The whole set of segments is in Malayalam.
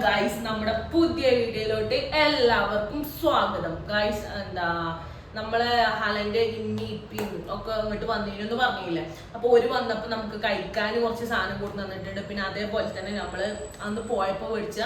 ഗൈസ് നമ്മുടെ പുതിയ വീഡിയോയിലോട്ട് എല്ലാവർക്കും സ്വാഗതം. ഗൈസ് എന്താ നമ്മളെ ഹലന്റെ ഇമ്മി ഇപ്പിയും ഒക്കെ ഇങ്ങോട്ട് വന്നിരുന്നു പറഞ്ഞില്ലേ? അപ്പൊ ഒരു വന്നപ്പോ നമുക്ക് കഴിക്കാൻ കുറച്ച് സാധനം കൂടി തന്നിട്ടുണ്ട്. പിന്നെ അതേപോലെ തന്നെ നമ്മൾ അന്ന് പോയപ്പോ മേടിച്ച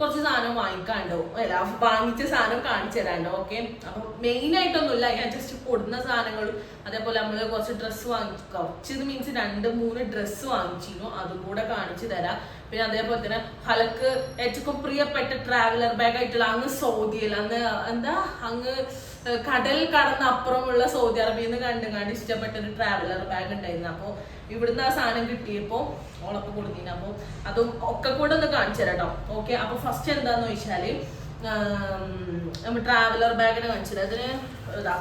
കുറച്ച് സാധനം വാങ്ങിക്കാണ്ടോ? അല്ല വാങ്ങിച്ച സാധനം കാണിച്ചു തരാണ്ടോ? ഓക്കെ അപ്പൊ മെയിൻ ആയിട്ടൊന്നുമില്ല. ഞാൻ ജസ്റ്റ് കൊടുന്ന സാധനങ്ങളും അതേപോലെ നമ്മൾ കുറച്ച് ഡ്രസ്സ് വാങ്ങി കുറച്ചത് മീൻസ് രണ്ട് മൂന്ന് ഡ്രസ്സ് വാങ്ങിച്ചിരുന്നു. അതും കൂടെ കാണിച്ചു തരാം. പിന്നെ അതേപോലെ തന്നെ ഹലക്ക് ഏറ്റവും പ്രിയപ്പെട്ട ട്രാവലർ ബാഗ് ആയിട്ടുള്ള അങ്ങ് സൗദിയിൽ അന്ന് എന്താ അങ്ങ് കടൽ കടന്നപ്പുറമുള്ള സൗദി അറേബ്യയിൽ നിന്ന് കണ്ടും കണ്ട് ഇഷ്ടപ്പെട്ട ഒരു ട്രാവലർ ബാഗ് ഉണ്ടായിരുന്നു. അപ്പോൾ ഇവിടുന്ന് ആ സാധനം കിട്ടിയപ്പോൾ ഓളൊക്കെ കൊടുത്തിന്. അപ്പോൾ അതും ഒക്കെ കൂടെ ഒന്ന് കാണിച്ചു തരാം കേട്ടോ ഓക്കെ അപ്പോൾ ഫസ്റ്റ് എന്താന്ന് വെച്ചാൽ നമ്മൾ ട്രാവലർ ബാഗിന് കാണിച്ചു തരാം. അതിന് ഇതാ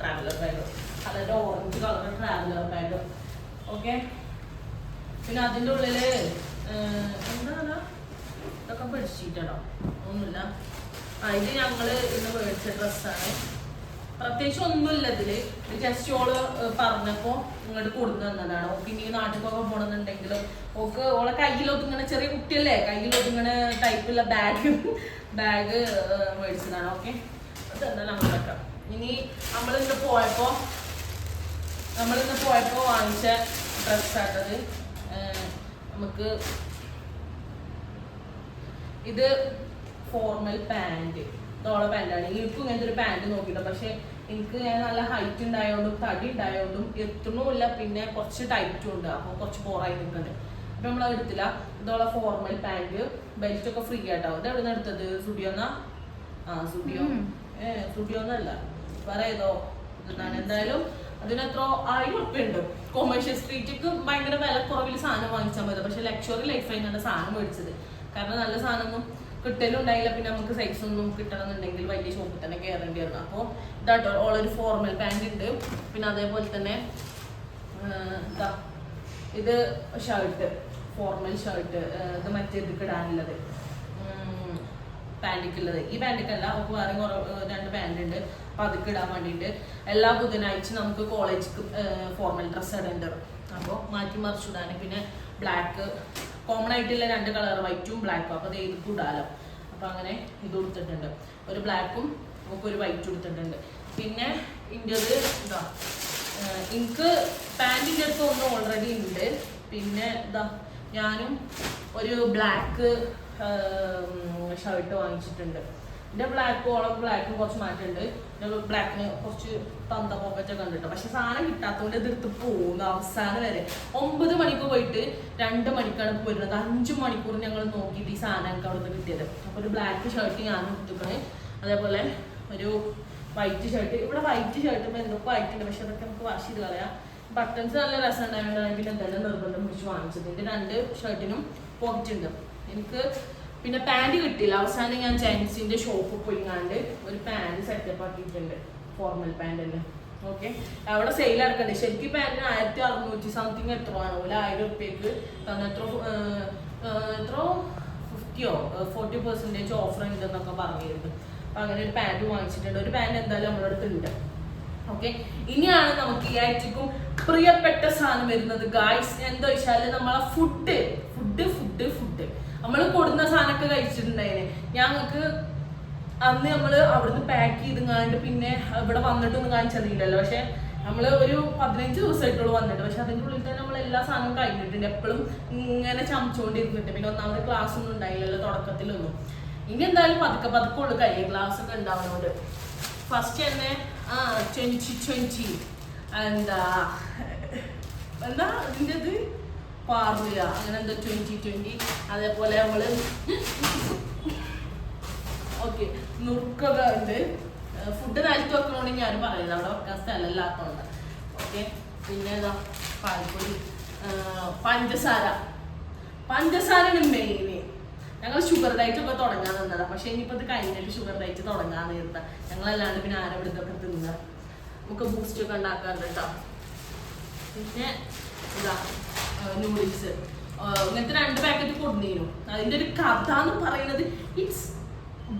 ട്രാവലർ ബാഗ് അതായത് orange colour traveller bag okay പിന്നെ അതിന്റെ ഉള്ളിൽ എന്താ എന്താണ് ഇതൊക്കെ ബെഡ്ഷീറ്റാണോ ഒന്നുമില്ല. ആ ഇത് ഞങ്ങൾ ഇന്ന് മേടിച്ച ഡ്രസ്സാണ് പ്രത്യേകിച്ച് ഒന്നുമില്ല ഇതിൽ. ജസ്റ്റ് ഓൾ പറഞ്ഞപ്പോ ഇങ്ങോട്ട് കൊടുത്തു തന്നതാണ്. ഓക്ക് ഇനി നാട്ടിലൊക്കെ പോണെന്നുണ്ടെങ്കിൽ ഓക്ക് ഓളെ കയ്യിലൊതുങ്ങനെ ചെറിയ കുട്ടിയല്ലേ കയ്യിലൊതുങ്ങനെ ടൈപ്പുള്ള ബാഗ് ബാഗ് മേടിച്ചതാണ്. ഓക്കെ? അത് നമ്മൾ നമ്മളൊക്കെ ഇനി നമ്മളിന്ന് പോയപ്പോ നമ്മളിന്ന് പോയപ്പോ വാങ്ങിച്ച ഡ്രസ്സാട്ടത് നമുക്ക് ഇത് ഫോർമൽ പാന്റ് തോള പാന്റാണ് എനിക്കും ഇങ്ങനത്തെ ഒരു പാന്റ് നോക്കിയിട്ട് പക്ഷെ എനിക്ക് ഞാൻ നല്ല ഹൈറ്റ് ഉണ്ടായതുകൊണ്ടും തടി ഉണ്ടായതുകൊണ്ടും എത്തണമില്ല പിന്നെ കുറച്ച് ടൈറ്റും ഉണ്ട്. അപ്പോൾ കുറച്ച് ബോറായി നിൽക്കുന്നുണ്ട്. അപ്പൊ നമ്മൾ എടുത്തില്ല. ഇതോളെ ഫോർമൽ പാന്റ് ബെൽറ്റ് ഒക്കെ ഫ്രീ ആയിട്ടാവും ഇത് എവിടെ നിന്ന് എടുത്തത്? സുഡിയോന്നാ ആ സുഡിയോ ഏ സുഡിയോ എന്നല്ല വേറെ ഏതോ ഇതാണ് എന്തായാലും അതിന് എത്ര ആയിരം ഉറുപ്പ്യ ഉണ്ട്. കൊമേഴ്ഷ്യൽ സ്ട്രീറ്റിക്ക് ഭയങ്കര വില കുറവിൽ സാധനം വാങ്ങിച്ചാൽ മതി. പക്ഷെ ലക്ഷറി ലൈഫ് ആയിട്ടാണ് സാധനം മേടിച്ചത്. കാരണം നല്ല സാധനമൊന്നും കിട്ടലും ഉണ്ടായില്ല. പിന്നെ നമുക്ക് സൈസ് ഒന്നും കിട്ടണമെന്നുണ്ടെങ്കിൽ വലിയ ഷോപ്പിൽ തന്നെ കയറേണ്ടി വരണം അപ്പോൾ ഇതാട്ടോ ഓളൊരു ഫോർമൽ പാന്റ് ഉണ്ട്. പിന്നെ അതേപോലെ തന്നെ എന്താ ഇതാ ഷർട്ട് ഫോർമൽ ഷർട്ട് ഇത് മറ്റേ ഇതിക്ക് ഇടാനുള്ളത് പാന്റിക്കുള്ളത് ഈ പാന്റിക്കല്ല നമുക്ക് വേറെ രണ്ട് പാന്റ് ഉണ്ട്. അപ്പൊ അത് ഇടാൻ വേണ്ടിയിട്ട് എല്ലാ ബുധനാഴ്ച നമുക്ക് കോളേജിക്ക് ഫോർമൽ ഡ്രസ്സ് ഇടേണ്ടത് അപ്പോൾ മാറ്റി മറിച്ചിടാൻ പിന്നെ ബ്ലാക്ക് കോമൺ ആയിട്ടുള്ള രണ്ട് കളർ വൈറ്റും ബ്ലാക്കും അപ്പോൾ അത് ഏത് ഇടാലോ അപ്പോൾ അങ്ങനെ ഇത് കൊടുത്തിട്ടുണ്ട്. ഒരു ബ്ലാക്കും നമുക്ക് ഒരു വൈറ്റ് കൊടുത്തിട്ടുണ്ട്. പിന്നെ ഇന്ത്യത് ഇതാ എനിക്ക് പാന്റിന്റെ അടുത്ത് ഒന്ന് ഓൾറെഡി ഉണ്ട് പിന്നെ ഇതാ ഞാനും ഒരു ബ്ലാക്ക് ഷർട്ട് വാങ്ങിച്ചിട്ടുണ്ട്. എന്റെ ബ്ലാക്ക് ഓളം ബ്ലാക്കിന് കുറച്ച് മാറ്റമുണ്ട്. എന്റെ ബ്ലാക്കിന് കുറച്ച് തന്ത പോക്കറ്റ് ഒക്കെ ഉണ്ട് പക്ഷെ സാധനം കിട്ടാത്തതുകൊണ്ട് എതിർത്ത് പോകുന്നു അവസാനം വരെ. ഒമ്പത് മണിക്ക് പോയിട്ട് രണ്ട് മണിക്കാണ് പോരുന്നത് അഞ്ചു മണിക്കൂർ ഞങ്ങൾ നോക്കിയിട്ട് ഈ സാധനം എനിക്ക് അവിടെ നിന്ന് കിട്ടിയത്. അപ്പോൾ ഒരു ബ്ലാക്ക് ഷർട്ട് ഞാൻ കിട്ടുന്നത് അതേപോലെ ഒരു വൈറ്റ് ഷർട്ട് ഇവിടെ വൈറ്റ് ഷർട്ട് എന്തൊക്കെ വൈറ്റ് ഉണ്ട്? പക്ഷെ അതൊക്കെ നമുക്ക് വാഷ് ചെയ്ത് കളയാം. ബട്ടൺസ് നല്ല രസം ഉണ്ടായതുകൊണ്ടാണ് പിന്നെ എന്തായാലും നിർബന്ധം പിടിച്ച് വാങ്ങിച്ചത്. എന്റെ രണ്ട് ഷർട്ടിനും പോക്കറ്റ് ഉണ്ട്. എനിക്ക് പിന്നെ പാന്റ് കിട്ടിയില്ല. അവസാനം ഞാൻ ജെൻസിന്റെ ഷോപ്പിൽ പോയിങ്ങാണ്ട് ഒരു പാന്റ് സെറ്റപ്പ് ആക്കിയിട്ടുണ്ട്. ഫോർമൽ പാന്റ് തന്നെ ഓക്കെ അവിടെ സെയിൽ നടക്കണ്ടേ. ശരിക്കും പാന്റിന് ആയിരത്തി അറുന്നൂറ്റി സംതിങ് എത്ര ആണ്. ഒരു ആയിരം തന്നെ എത്ര എത്ര ഫിഫ്റ്റിയോ ഫോർട്ടി പെർസെന്റേജ് ഓഫർ ഉണ്ടെന്നൊക്കെ പറഞ്ഞിരുന്നു. അപ്പൊ അങ്ങനെ ഒരു പാന്റ് വാങ്ങിച്ചിട്ടുണ്ട്. ഒരു പാന്റ് എന്തായാലും നമ്മുടെ അടുത്ത് ഉണ്ട്. ഓക്കെ ഇനിയാണ് നമുക്ക് ഈ ആഴ്ചക്കും പ്രിയപ്പെട്ട സാധനം വരുന്നത്. ഗായ്സ് എന്താ വെച്ചാൽ നമ്മളെ ഫുഡ് ഫുഡ് ഫുഡ് ഫുഡ് നമ്മൾ കൊടുന്ന സാധനമൊക്കെ കഴിച്ചിട്ടുണ്ടായിന്. ഞങ്ങൾക്ക് അന്ന് നമ്മൾ അവിടുന്ന് പാക്ക് ചെയ്തുങ്ങാണ്ട് പിന്നെ ഇവിടെ വന്നിട്ടൊന്നും കാണിച്ചറിയില്ലല്ലോ പക്ഷെ നമ്മൾ ഒരു പതിനഞ്ച് ദിവസമായിട്ടുള്ളൂ വന്നിട്ട്. പക്ഷെ അതിന്റെ ഉള്ളിൽ തന്നെ നമ്മൾ എല്ലാ സാധനവും കഴിഞ്ഞിട്ടുണ്ട്. എപ്പോഴും ഇങ്ങനെ ചമച്ചുകൊണ്ടിരുന്നിട്ട് പിന്നെ ഒന്നാമത് ക്ലാസ് ഒന്നും ഉണ്ടായില്ലല്ലോ തുടക്കത്തിലൊന്നും. ഇനി എന്തായാലും പതുക്കെ പതുക്കെ ഉള്ളു. കഴിയും ക്ലാസ് ഒക്കെ ഉണ്ടാവുന്നത് ഫസ്റ്റ് തന്നെ ആ ട്വന്റി ട്വന്റി എന്താ എന്താ ഇതിന്റെ ഇത് പാർവിയ അങ്ങനെ എന്തോ ട്വന്റി ട്വന്റി അതേപോലെ നമ്മൾ ഓക്കെ നുറുക്കൊക്കെ ഉണ്ട് ഫുഡ് നിലത്ത് വെക്കണമെങ്കിൽ ഞാൻ പറയുന്നത്. അവിടെ വെക്കാൻ സ്ഥലമില്ലാത്തതുകൊണ്ട് ഓക്കെ പിന്നെ ഏതാ? പാൽപ്പൊടി. പഞ്ചസാര. പഞ്ചസാര മെയിൻ ഞങ്ങൾ ഷുഗർ ഡയറ്റ് ഒക്കെ തുടങ്ങാൻ നിന്നതാ. പക്ഷെ ഇനിയിപ്പോ ഇത് കഴിഞ്ഞിട്ട് ഷുഗർ ഡയറ്റ് തുടങ്ങാൻ നേരത്തെ ഞങ്ങളല്ലാണ്ട് പിന്നെ ആരവിടുത്തൊക്കെ തിന്നുക നമുക്ക് ബൂസ്റ്റ് ഒക്കെ ഉണ്ടാക്കാറുണ്ട് കേട്ടോ പിന്നെ ഇതാ. നൂഡിൽസ് ഇങ്ങനത്തെ രണ്ട് പാക്കറ്റ് കൊടുന്നീനു അതിന്റെ ഒരു കഥ എന്ന് പറയുന്നത് ഇറ്റ്സ്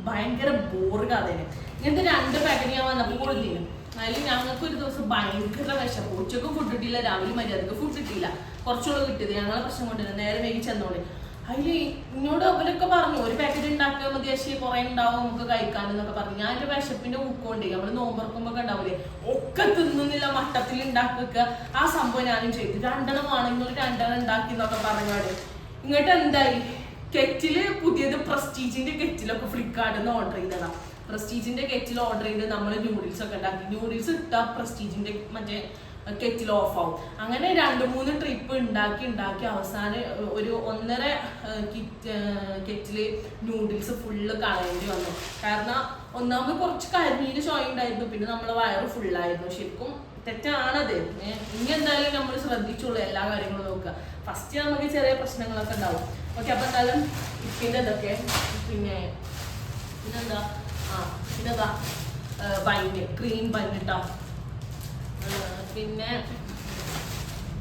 ഭയങ്കര ബോറ് കഥയാണ്. ഇങ്ങനത്തെ രണ്ട് പാക്കറ്റ് ഞാൻ വന്നപ്പോൾ കൊടുന്നീനു അതിൽ ഞങ്ങൾക്ക് ഒരു ദിവസം ഭയങ്കര വിശപ്പ്. ഉച്ചയ്ക്ക് ഫുഡ് കിട്ടിയില്ല രാവിലെ മര്യാദയ്ക്ക് ഫുഡ് കിട്ടിയില്ല. കുറച്ചുകൂടെ കിട്ടിയത്. ഞങ്ങളെ പ്രശ്നം കൊണ്ടുവരുന്നത് നേരെ വൈകി ചെന്നോളി. അതിൽ എന്നോട് അവരൊക്കെ പറഞ്ഞു ഒരു പാക്കറ്റ് ഉണ്ടാക്കിയാൽ മതി കുറെ ഉണ്ടാവും നമുക്ക് കഴിക്കാനെന്നൊക്കെ പറഞ്ഞു. ഞാൻ എന്റെ വിശപ്പിന്റെ ഊക്കൊണ്ട് നമ്മൾ നോമ്പറക്കുമ്പോ ഒക്കെ ഉണ്ടാവില്ലേ ഒക്കെ തിന്നുന്നില്ല മട്ടത്തിൽ ഉണ്ടാക്കുക ആ സംഭവം ഞാനും ചെയ്തു. രണ്ടെണ്ണം ആണെങ്കിൽ രണ്ടെണ്ണം ഉണ്ടാക്കി എന്നൊക്കെ പറഞ്ഞാൽ ഇങ്ങോട്ട് എന്തായി? കെറ്റിൽ പുതിയത് പ്രസ്റ്റീജിന്റെ കെറ്റിലൊക്കെ ഫ്ലിപ്കാർട്ടിൽ നിന്ന് ഓർഡർ ചെയ്തതാ. പ്രസ്റ്റീജിന്റെ കെറ്റിൽ ഓർഡർ ചെയ്ത് നമ്മൾ ന്യൂഡിൽസ് ഒക്കെ ഉണ്ടാക്കി ന്യൂഡിൽസ് ഇട്ടാ പ്രസ്റ്റീജിന്റെ മറ്റേ കെറ്റിൽ ഓഫ് ആവും. അങ്ങനെ രണ്ട് മൂന്ന് ട്രിപ്പ് ഉണ്ടാക്കി ഉണ്ടാക്കി അവസാനം ഒരു ഒന്നര കിറ്റ് കെറ്റിൽ നൂഡിൽസ് ഫുള്ള് കളയേണ്ടി വന്നു. കാരണം ഒന്നാമത് കുറച്ച് കരിമീൻ ചോയ ഉണ്ടായിരുന്നു പിന്നെ നമ്മളെ വയറ് ഫുള്ളായിരുന്നു ശരിക്കും തെറ്റാണത്. ഇനി എന്തായാലും നമ്മൾ ശ്രദ്ധിച്ചോളൂ എല്ലാ കാര്യങ്ങളും നോക്കുക. ഫസ്റ്റ് നമുക്ക് ചെറിയ പ്രശ്നങ്ങളൊക്കെ ഉണ്ടാവും ഓക്കെ അപ്പൊ എന്തായാലും ഇപ്പിന്റെ ഇതൊക്കെ പിന്നെ പിന്നെന്താ? ആ പിന്നെന്താ? ബൈൻഡ് ക്രീം ബൈൻഡ് ബൈൻഡിട്ടാ പിന്നെ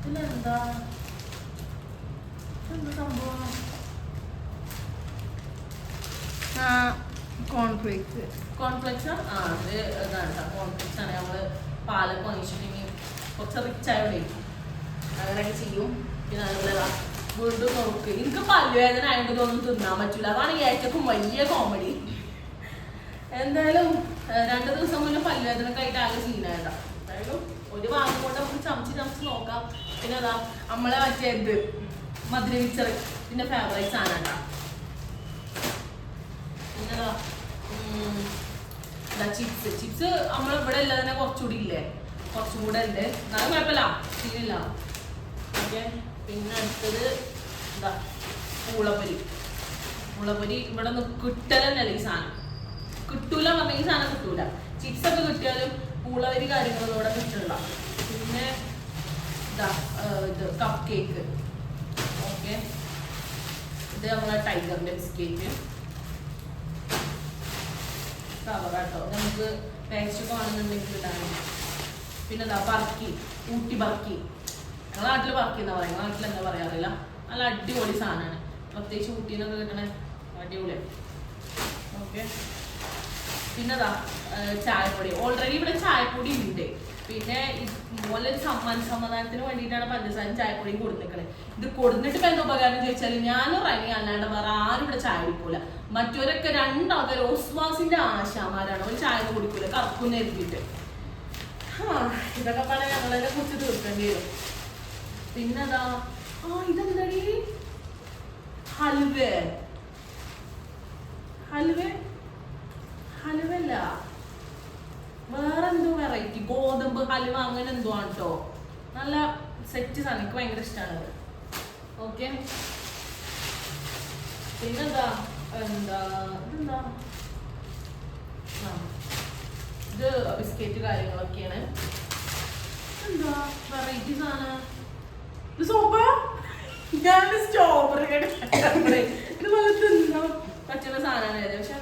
പിന്നെന്താ? എന്താ സംഭവം? ആ കോൺഫ്ലേക്സ് കോൺഫ്ലെക്സ് ആ? അത് ഇതാണ് കേട്ടോ കോൺഫ്ലെക്സ് ആണ്. നമ്മൾ പാലൊക്കെ വാങ്ങിച്ചിട്ടുണ്ടെങ്കിൽ കുറച്ച് റിച്ച് ആയോടെ അങ്ങനെയൊക്കെ ചെയ്യും. പിന്നെ അതുപോലെ വീണ്ടും നോക്ക്. എനിക്ക് പല്ലുവേദന ആയതുകൊണ്ട് ഇതൊന്നും തിന്നാൻ പറ്റില്ല അതാണ് ഏറ്റവും വലിയ കോമഡി എന്തായാലും രണ്ട് ദിവസം മുന്നേ പല്ലുവേദനയൊക്കെ ആയിട്ട് ആകെ സീനായതാ എന്തായാലും ഒരു ഭാഗം കൊണ്ട് നമുക്ക് ചമച്ച് ചമച്ച് നോക്കാം. പിന്നെ അതാ നമ്മളെ മറ്റേ ഇത് മധുര മിച്ചർ പിന്നെ ഫേവറേറ്റ് സാധനം കേട്ടോ പിന്നെതാ ചിപ്സ് ചിപ്സ് നമ്മൾ ഇവിടെ ഇല്ല തന്നെ കുറച്ചുകൂടി ഇല്ലേ? കുറച്ചും കൂടെ ഉണ്ട് എന്നാലും കുഴപ്പമില്ല. ശരിയില്ല ഓക്കെ. പിന്നെ അടുത്തത് എന്താ പൂളപ്പൊരി. പൂളപ്പൊരി ഇവിടെ നിന്ന് കിട്ടലെന്നല്ല ഈ സാധനം. കിട്ടൂല പറഞ്ഞ ഈ സാധനം കിട്ടൂല. ചിപ്സ് ഒക്കെ കിട്ടിയാലും പൂളവരി കാര്യങ്ങളോടെ കിട്ടുള്ള പിന്നെ ഇതാ കപ്പ് കേക്ക് ഓക്കെ. ഇത് നമ്മളെ ടൈഗറിന്റെ ബിസ്ക്കറ്റ് കവറാട്ടോ നമുക്ക് ടേസ്റ്റ് കാണുന്നുണ്ടെങ്കിൽ ഇടാനും പിന്നെ എന്താ ബർക്കി ഊട്ടി ബർക്കി ഞങ്ങളെ നാട്ടിൽ ബർക്കി എന്നാ പറയാ. നാട്ടിൽ എന്താ പറയാറില്ല നല്ല അടിപൊളി സാധനമാണ് പ്രത്യേകിച്ച് ഊട്ടിന്നൊക്കെ കിട്ടണേ അടിപൊളിയാണ് ഓക്കെ. പിന്നെതാ ചായപ്പൊടി. ഓൾറെഡി ഇവിടെ ചായപ്പൊടി ഉണ്ട്. പിന്നെ ഒരു സമ്മാന സമാധാനത്തിന് വേണ്ടിയിട്ടാണ് പഞ്ചസാരയും ചായപ്പൊടിയും കൊടുത്തിരിക്കണത് ഇത് കൊടുത്തിട്ട് എന്താ ഉപകാരം ചോദിച്ചാൽ ഞാനും റണി അല്ലാണ്ട് വേറെ ആരും ഇവിടെ ചായ കുടിക്കൂല. മറ്റവരൊക്കെ രണ്ടാൾക്കാർ ഓസ്വാസിന്റെ ആശാമാരാണ് ഒരു ചായ കുടിക്കൂല. കറക്കുന്ന എഴുതിയിട്ട് ആ ഇതൊക്കെ പറഞ്ഞാൽ ഞങ്ങളതിനെ കുറിച്ച് തീർക്കേണ്ടി വരും. പിന്നെതാ ആ ഇതെന്താടി? ഹൽവേ. ഹൽവേ? ഹലുവല്ല. വേറെന്തോ വെറൈറ്റി ഗോതമ്പ് ഹലുവ അങ്ങനെ എന്തോ ആണ് കേട്ടോ നല്ല സെറ്റ് സാധനം. എനിക്ക് ഭയങ്കര ഇഷ്ടമാണ് ഓക്കെ പിന്നെന്താ? എന്താ? ഇതെന്താ? ഇത് ബിസ്ക്കറ്റ് കാര്യങ്ങളൊക്കെയാണ്. എന്താ വെറൈറ്റി സാധനം. ഇത് സോപ്പ ഞാൻ സ്ട്രോബെറി ഇത് നല്ല തിന്നാൻ പറ്റുന്ന സാധനമാണ് പക്ഷെ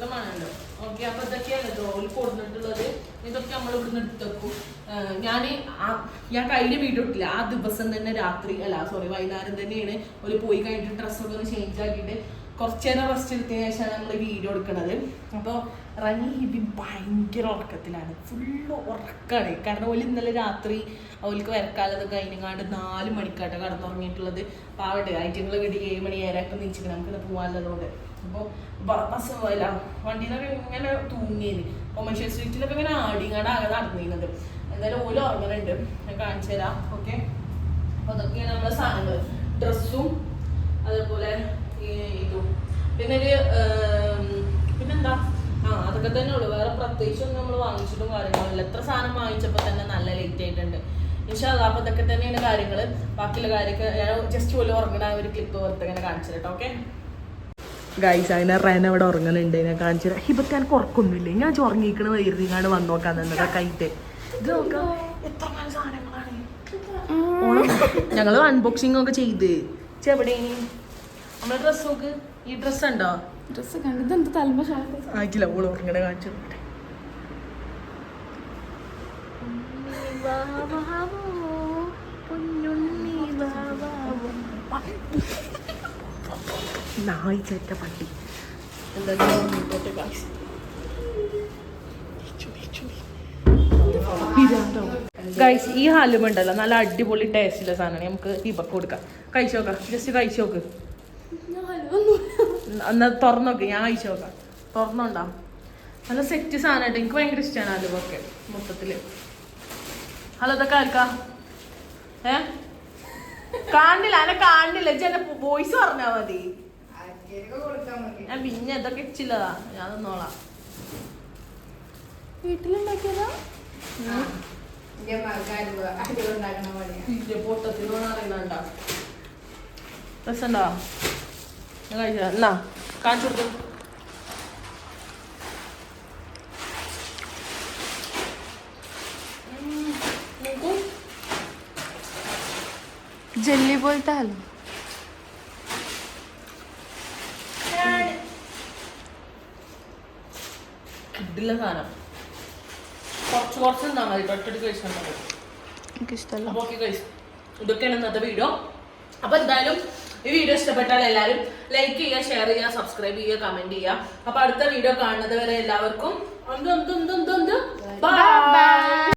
നല്ല മണമുണ്ടോ. ഓക്കെ അപ്പൊ ഇതൊക്കെയാണ് ജോലി കൊടുത്തിട്ടുള്ളത്? ഇതൊക്കെ നമ്മൾ ഇവിടുന്ന് എടുത്തേക്കും ഞാൻ ഞാൻ കഴിഞ്ഞ വീട്ടിട്ടില്ല ആ ദിവസം തന്നെ രാത്രി അല്ല സോറി വൈകുന്നേരം തന്നെയാണ് ഒരു പോയി കഴിഞ്ഞിട്ട് ഡ്രസ്സൊക്കെ ഒന്ന് ചേഞ്ച് ആക്കിയിട്ട് കുറച്ച് നേരം റെസ്റ്റ് എടുത്തതിന് ശേഷമാണ് നമ്മൾ വീഡിയോ എടുക്കുന്നത് അപ്പോൾ റനി ഹിബി ഭയങ്കര ഉറക്കത്തിലാണ്. ഫുള്ള് ഉറക്കമാണ് കാരണം ഓൽ ഇന്നലെ രാത്രി അവൾക്ക് വരക്കാലത് കഴിഞ്ഞങ്ങാണ്ട് നാല് മണിക്കാട്ടോ കടന്നുറങ്ങിയിട്ടുള്ളത്. പാവട്ടെ ഐറ്റങ്ങൾ വീട്ടിൽ ഏഴ് മണി ഏഴരൊക്കെ നീച്ചിട്ട് നമുക്ക് ഇന്ന് പോകാനുള്ളതുകൊണ്ട് അപ്പോൾ ബസ് അല്ല വണ്ടിയിലൊക്കെ ഇങ്ങനെ തൂങ്ങിയത് കൊമേഴ്ഷ്യൽ സ്ട്രീറ്റിലൊക്കെ ഇങ്ങനെ ആടിങ്ങാണ്ട് ആകെ നടന്നിരുന്നത് എന്തായാലും ഓൽ ഉറങ്ങുന്നുണ്ട് ഞാൻ കാണിച്ചു തരാം. ഓക്കെ? അപ്പോൾ അതൊക്കെയാണ് നമ്മുടെ സാധനങ്ങൾ ഡ്രസ്സും അതേപോലെ ഇതും. പിന്നെ ഒരു ആ അതൊക്കെ തന്നെ ഉള്ളു. വേറെ പ്രത്യേകിച്ചൊന്നും നമ്മൾ വാങ്ങിച്ചിട്ടും കാര്യങ്ങളില്ല എത്ര സാധനം വാങ്ങിച്ചപ്പോൾ തന്നെ നല്ല ലേറ്റ് ആയിട്ടുണ്ട്. ഇൻഷാല്ല അപ്പോൾ ഇതൊക്കെ തന്നെയാണ് കാര്യങ്ങൾ ബാക്കിയുള്ള കാര്യമൊക്കെ ഞാൻ ജസ്റ്റ് പോലും ഉറങ്ങണ ഒരു ക്ലിപ്പ് വെറുതെ ഇങ്ങനെ കാണിച്ചു കേട്ടോ ഓക്കെ ഗൈസ് അങ്ങനെ റേൻ അവിടെ ഉറങ്ങുന്നുണ്ട്. ഞാൻ കാണിച്ചു തരാം. ഹിബത്ത് എനിക്ക് ഉറക്കൊന്നുമില്ല ഞാൻ ഉറങ്ങിക്കണ വൈകുന്നേരം വന്നു നോക്കാൻ തന്നെ കൈറ്റ് ഇത് നോക്കാം. എത്ര നല്ല സാധനങ്ങളാണ്. അൺബോക്സിംഗ് ഒക്കെ ചെയ്ത്. ചെവിടെ നമ്മളെ ഡ്രസ് നോക്ക്. ഈ ഡ്രസ് ഉണ്ടോ? ഡ്രസ്സ് കണ്ടത് എന്ത് തലമ ആയിട്ടില്ല ഉറങ്ങണ കാണിച്ചു. നായി ചേട്ട പട്ടി. ഗൈസ് ഈ ഹലുമ ഉണ്ടല്ലോ. നല്ല അടിപൊളി ടേസ്റ്റുള്ള സാധനമാണ്. നമുക്ക് ഇപ്പൊ കൊടുക്കാം. കഴിച്ചോക്കാം ജസ്റ്റ് കഴിച്ചു നോക്ക്. എന്നാ തുറന്നോക്കെ ഞാൻ വായിച്ചു നോക്കാം. തുറന്നോണ്ടാ. നല്ല സെറ്റ് സാധനമായിട്ട് എനിക്ക് ഭയങ്കര ഇഷ്ടമാണ് അലുവൊക്കെ മൊത്തത്തിൽ. ഹലോ ഇതൊക്കെ ആർക്കാ? ഏ? കാണില്ല അനെ കാണില്ല. എന്നെ വോയിസ് പറഞ്ഞാ മതി. ഞാൻ പിന്നെ ഇതൊക്കെ ഇച്ചില്ലതാ. ഞാൻ നിന്നോളാം വീട്ടിലുണ്ടാക്കിയതാ? പൊട്ടത്തിനോട് അറിയുന്നുണ്ട രസണ്ടോ കഴിച്ച എന്നാ? കാണിച്ചു കൊടുത്തു ജെല്ലി പോലത്തെ ഹലോ. കിഡില്ല സാധനം. കുറച്ച് കുറച്ച് നിന്നാ മതി. ഒറ്റടി കഴിച്ചാൽ മതി. ഇതൊക്കെയാണ് ഇന്നത്തെ വീഡിയോ അപ്പൊ എന്തായാലും ഈ വീഡിയോ ഇഷ്ടപ്പെട്ടാൽ എല്ലാവരും ലൈക്ക് ചെയ്യുക ഷെയർ ചെയ്യുക സബ്സ്ക്രൈബ് ചെയ്യുക കമന്റ് ചെയ്യുക. അപ്പൊ അടുത്ത വീഡിയോ കാണുന്നത് വരെ എല്ലാവർക്കും ബൈ